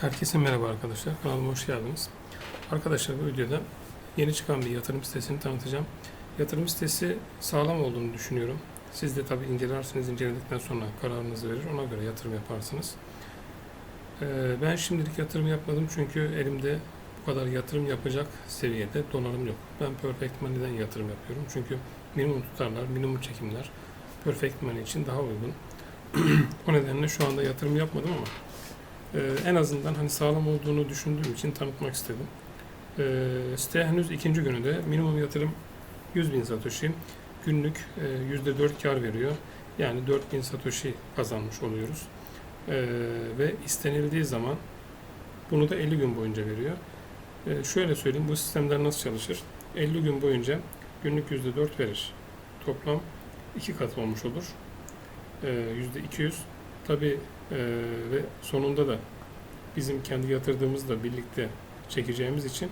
Herkese merhaba arkadaşlar. Kanalıma hoş geldiniz. Arkadaşlar bu videoda yeni çıkan bir yatırım sitesini tanıtacağım. Yatırım sitesi sağlam olduğunu düşünüyorum. Siz de tabii incelersiniz. inceledikten sonra kararınızı verir. Ona göre yatırım yaparsınız. Ee, ben şimdilik yatırım yapmadım çünkü elimde bu kadar yatırım yapacak seviyede donanım yok. Ben Perfect Money'den yatırım yapıyorum. Çünkü minimum tutarlar, minimum çekimler Perfect Money için daha uygun. o nedenle şu anda yatırım yapmadım ama ee, en azından hani sağlam olduğunu düşündüğüm için tanıtmak istedim. Ee, site henüz ikinci gününde minimum yatırım 100 bin satoshi günlük e, %4 kar veriyor. Yani 4000 satoshi kazanmış oluyoruz. Ee, ve istenildiği zaman bunu da 50 gün boyunca veriyor. Ee, şöyle söyleyeyim bu sistemler nasıl çalışır? 50 gün boyunca günlük %4 verir. Toplam 2 kat olmuş olur. Ee, %200 Tabi ve sonunda da bizim kendi yatırdığımızla birlikte çekeceğimiz için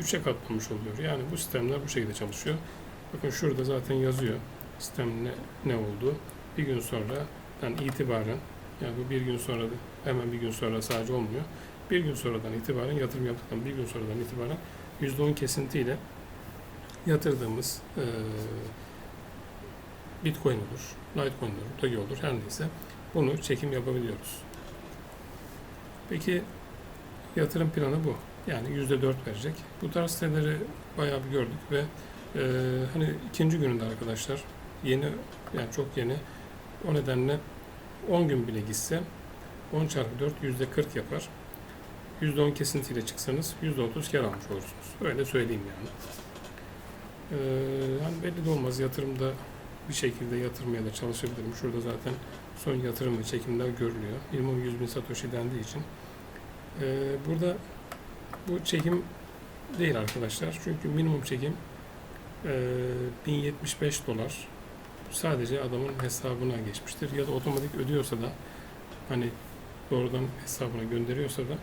3'e katlamış oluyor. Yani bu sistemler bu şekilde çalışıyor. Bakın şurada zaten yazıyor sistem ne, ne olduğu. Bir gün sonradan itibaren yani bu bir gün sonra hemen bir gün sonra sadece olmuyor. Bir gün sonradan itibaren yatırım yaptıktan bir gün sonradan itibaren %10 kesintiyle yatırdığımız e, Bitcoin olur, Litecoin olur, Doge olur her neyse bunu çekim yapabiliyoruz. Peki yatırım planı bu. Yani yüzde dört verecek. Bu tarz siteleri bayağı bir gördük ve e, hani ikinci gününde arkadaşlar yeni yani çok yeni o nedenle 10 gün bile gitse 10 çarpı 4 yüzde 40 yapar. Yüzde 10 kesintiyle çıksanız yüzde 30 kar almış olursunuz. Öyle söyleyeyim yani. Ee, hani belli de olmaz yatırımda bir şekilde yatırmaya da çalışabilirim. Şurada zaten son yatırım ve çekimler görülüyor. Minimum 100 bin Satoshi dendiği için. Ee, burada bu çekim değil arkadaşlar. Çünkü minimum çekim e, 1075 dolar. Sadece adamın hesabına geçmiştir. Ya da otomatik ödüyorsa da hani doğrudan hesabına gönderiyorsa da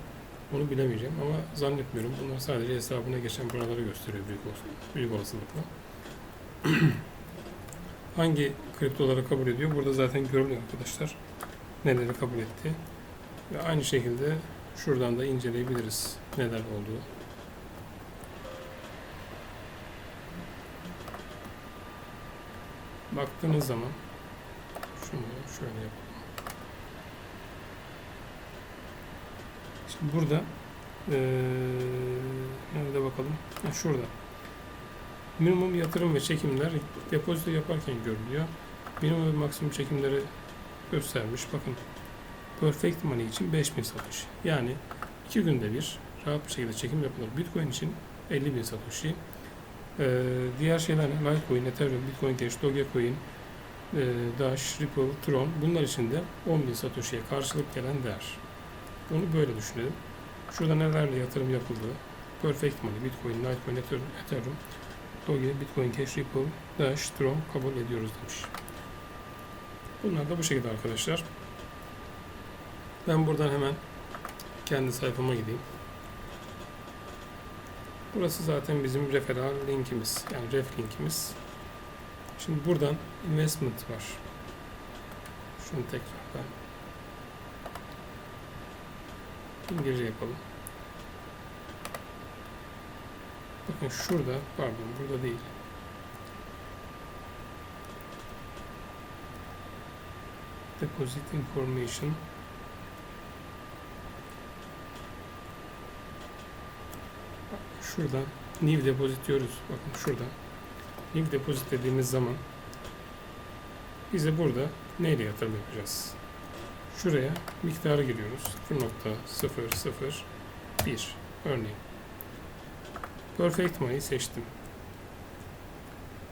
onu bilemeyeceğim ama zannetmiyorum. Bunlar sadece hesabına geçen paraları gösteriyor büyük, büyük olasılıkla. hangi kriptoları kabul ediyor? Burada zaten görülüyor arkadaşlar. Neleri kabul etti. Ve aynı şekilde şuradan da inceleyebiliriz neler olduğu. Baktığınız zaman şunu şöyle yapalım. Şimdi burada ee, nerede bakalım? Ha, şurada. Minimum yatırım ve çekimler depozito yaparken görülüyor. Minimum ve maksimum çekimleri göstermiş. Bakın Perfect Money için 5000 satış. Yani 2 günde bir rahat bir şekilde çekim yapılır. Bitcoin için 50 bin satoshi. Ee, diğer şeyler Litecoin, Ethereum, Bitcoin Cash, Dogecoin, e, Dash, Ripple, Tron bunlar için de 10 bin satoshi'ye karşılık gelen değer. Bunu böyle düşünelim. Şurada nelerle yatırım yapıldığı, Perfect Money, Bitcoin, Litecoin, Ethereum, Doge, Bitcoin Cash, Ripple, Dash, Tron kabul ediyoruz demiş. Bunlar da bu şekilde arkadaşlar. Ben buradan hemen kendi sayfama gideyim. Burası zaten bizim referral linkimiz. Yani ref linkimiz. Şimdi buradan investment var. Şunu tekrar ben İngilizce yapalım. Bakın şurada, pardon burada değil. Deposit information. Şuradan new deposit diyoruz. Bakın şurada. New deposit dediğimiz zaman bize burada neyle yatırım yapacağız? Şuraya miktarı giriyoruz. 0.001 örneğin. Perfect Money seçtim.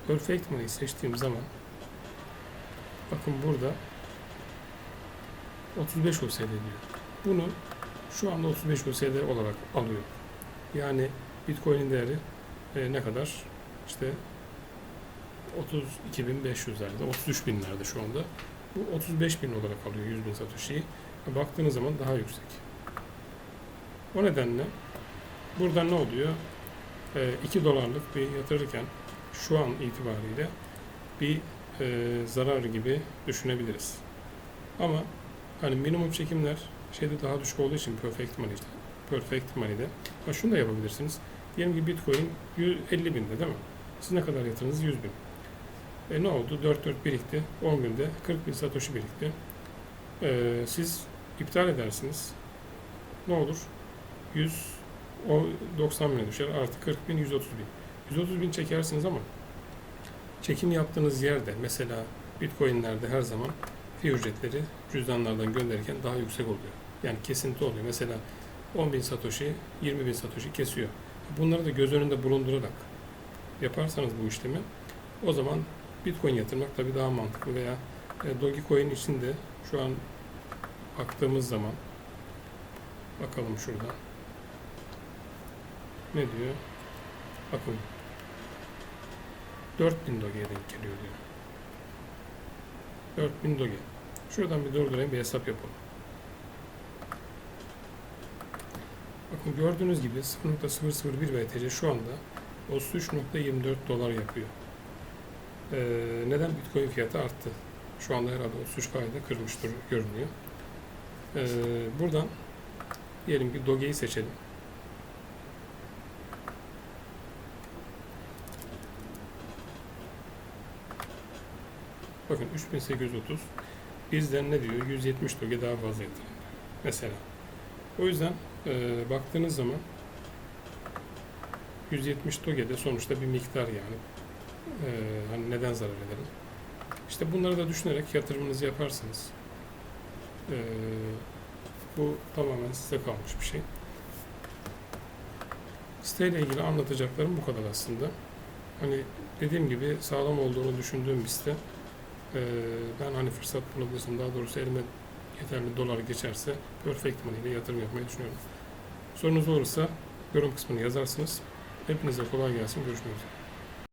Perfect Money seçtiğim zaman bakın burada 35 USD diyor. Bunu şu anda 35 USD olarak alıyor. Yani Bitcoin'in değeri e, ne kadar? İşte 32.500'lerde, 33 binlerde şu anda. Bu 35 bin olarak alıyor 100 bin Satoshi'yi. Baktığınız zaman daha yüksek. O nedenle burada ne oluyor? 2 dolarlık bir yatırırken şu an itibariyle bir e, zarar gibi düşünebiliriz. Ama Hani minimum çekimler şeyde daha düşük olduğu için Perfect Money'de. Perfect Money'de. Ha şunu da yapabilirsiniz. Diyelim ki Bitcoin 150 binde değil mi? Siz ne kadar yatırdınız? 100 bin. E ne oldu? 4-4 birikti. 10 günde 40 bin Satoshi birikti. E, siz iptal edersiniz. Ne olur? 100 o 90 bine düşer. Artı 40 bin 130 bin. 130 bin çekersiniz ama çekim yaptığınız yerde mesela Bitcoin'lerde her zaman fi ücretleri cüzdanlardan gönderirken daha yüksek oluyor. Yani kesinti oluyor. Mesela 10 bin Satoshi, 20 bin Satoshi kesiyor. Bunları da göz önünde bulundurarak yaparsanız bu işlemi o zaman Bitcoin yatırmak tabii daha mantıklı veya e, Dogecoin için de şu an baktığımız zaman bakalım şuradan ne diyor? Bakın 4000 Doge'ye denk geliyor diyor. 4000 Doge. Şuradan bir durdurayım bir hesap yapalım. Bakın gördüğünüz gibi 0.001 BTC şu anda 33.24 dolar yapıyor. Ee, neden Bitcoin fiyatı arttı? Şu anda herhalde 33K'yı da kırmıştır görünüyor. Ee, buradan diyelim ki Doge'yi seçelim. Bakın 3830 bizden ne diyor? 170 Doge daha fazla yatırın. Mesela. O yüzden e, baktığınız zaman 170 Doge'de sonuçta bir miktar yani. E, hani neden zarar edelim? İşte bunları da düşünerek yatırımınızı yaparsınız. E, bu tamamen size kalmış bir şey. Siteyle ilgili anlatacaklarım bu kadar aslında. Hani dediğim gibi sağlam olduğunu düşündüğüm bir site. Ee, ben hani fırsat bulabilirsem daha doğrusu elime yeterli dolar geçerse Perfect Money ile yatırım yapmayı düşünüyorum. Sorunuz olursa yorum kısmını yazarsınız. Hepinize kolay gelsin. Görüşmek üzere.